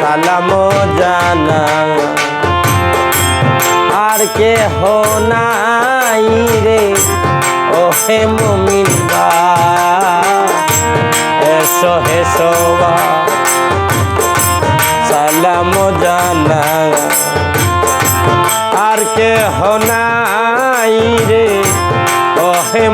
সালাম জানা আর কে হো রে ও হে মুমিন সালাম জানা আর কে হো রে ও হে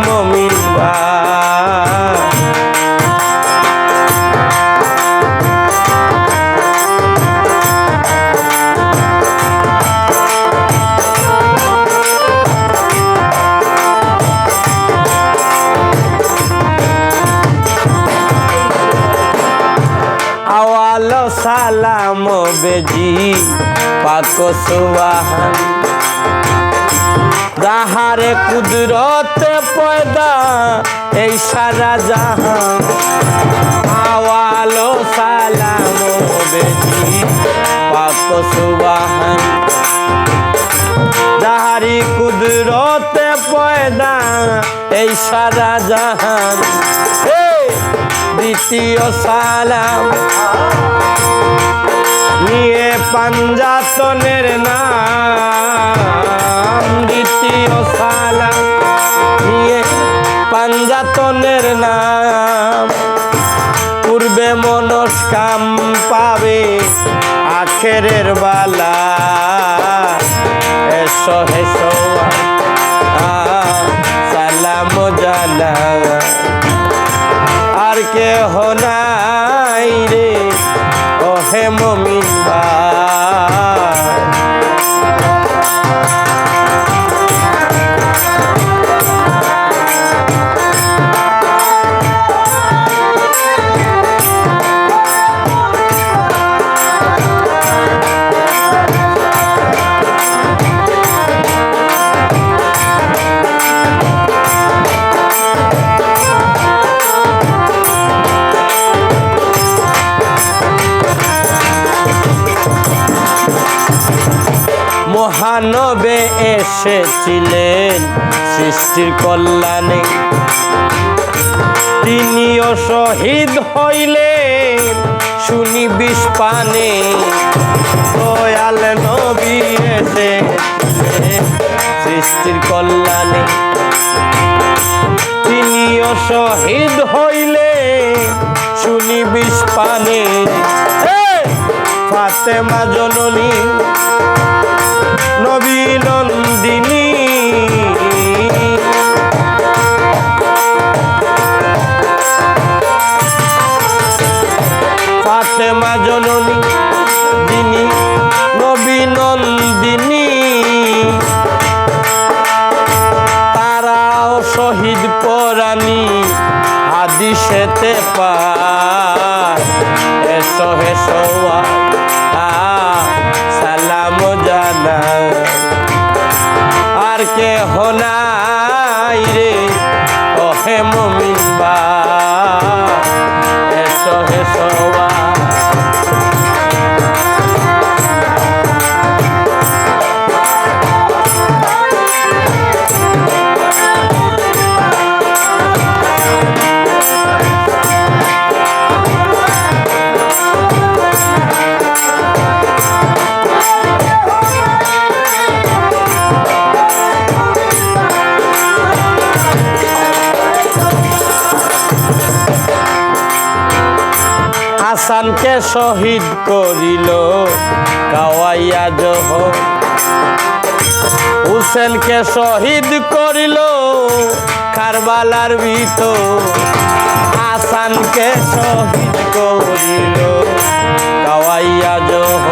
বেজি পাক সুবাহান। যাহারে কুদরত পয়দা, এই সারা জাহান। আওয়ালো সালাম বেজি পাক সুবাহান। যাহারি কুদরত পয়দা, এই সারা জাহান। দ্বিতীয় সালাম। পাঞ্জাতনের নাম। দ্বিতীয় সালাম নিয়ে পাঞ্জাতনের নাম। পূর্বে মনস্কাম পাবে আখেরের বালা। এসো হেসো সালাম জানা। আর কে নাই মহানবে এসেছিলেন সৃষ্টির কল্যাণে। তিনিও শহীদ হইলেন শুনি বিষপানে দয়াল নবী এসে সৃষ্টির কল্যাণে। তিনিও শহীদ হইলে শুনি বিষপানে ফাতেমা জননী নবী নন্দিনী ফাতেমা জননী যিনি নবী নন্দিনী তারাও শহীদ পরাণী হাদিসেতে পায়। এসো হেসো হোনাই রে। অহে মুমিন হাসানকে শহীদ করিল কাওয়াইয়া জহ। হুসেনকে শহীদ করিল, কারবালার ভিত। হাসানকে শহীদ করিল কাওয়াইয়া জহ।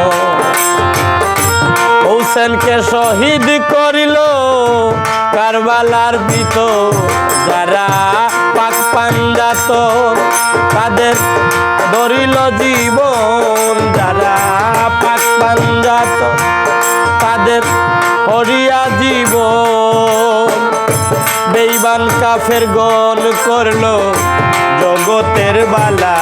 হুসেনকে শহীদ করিল, কারবালার ভিত। যারা পাঞ্জাত তাদের ধরিল জীবন। যারা পাক পাঞ্জাত তাদের হরিয়া জীবন। বেইবান কাফের গল করল জগতের বালা।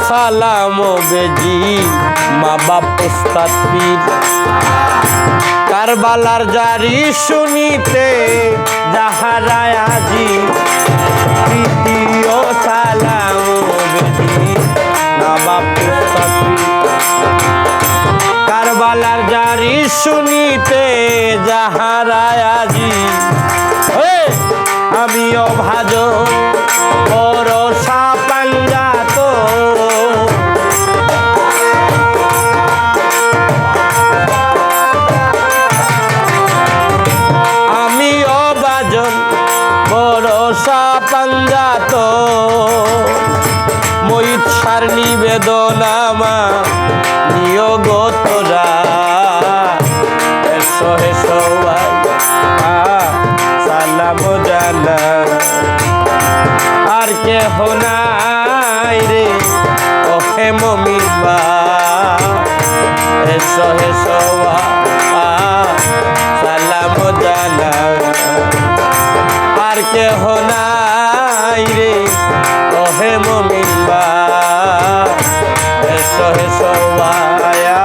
সালাম বেজি মা বাপ উস্তাদ পীর। কারবালার জারি শুনিতে যাহারায় আজি তৃতীয় সালাম বেজি মা বাপ উস্তাদ কারবালার জারি শুনিতে যাহারায় আজি হে, আমিও ভাজ বড় বড় সাপাঞ্জাত ময়ূর সার নিবেদনামা নিয়োগতরা এসো এসো ভাই আ, সালাম জানা আর কেহ নাই রে ওহে মমিবা এসো এসো কেহ নাই রে। ওহে মমিবা হেস হেস আয়া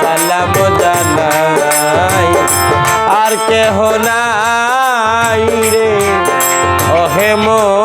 সালাম জানাই। আর কেহ নাই রে। ওহে মো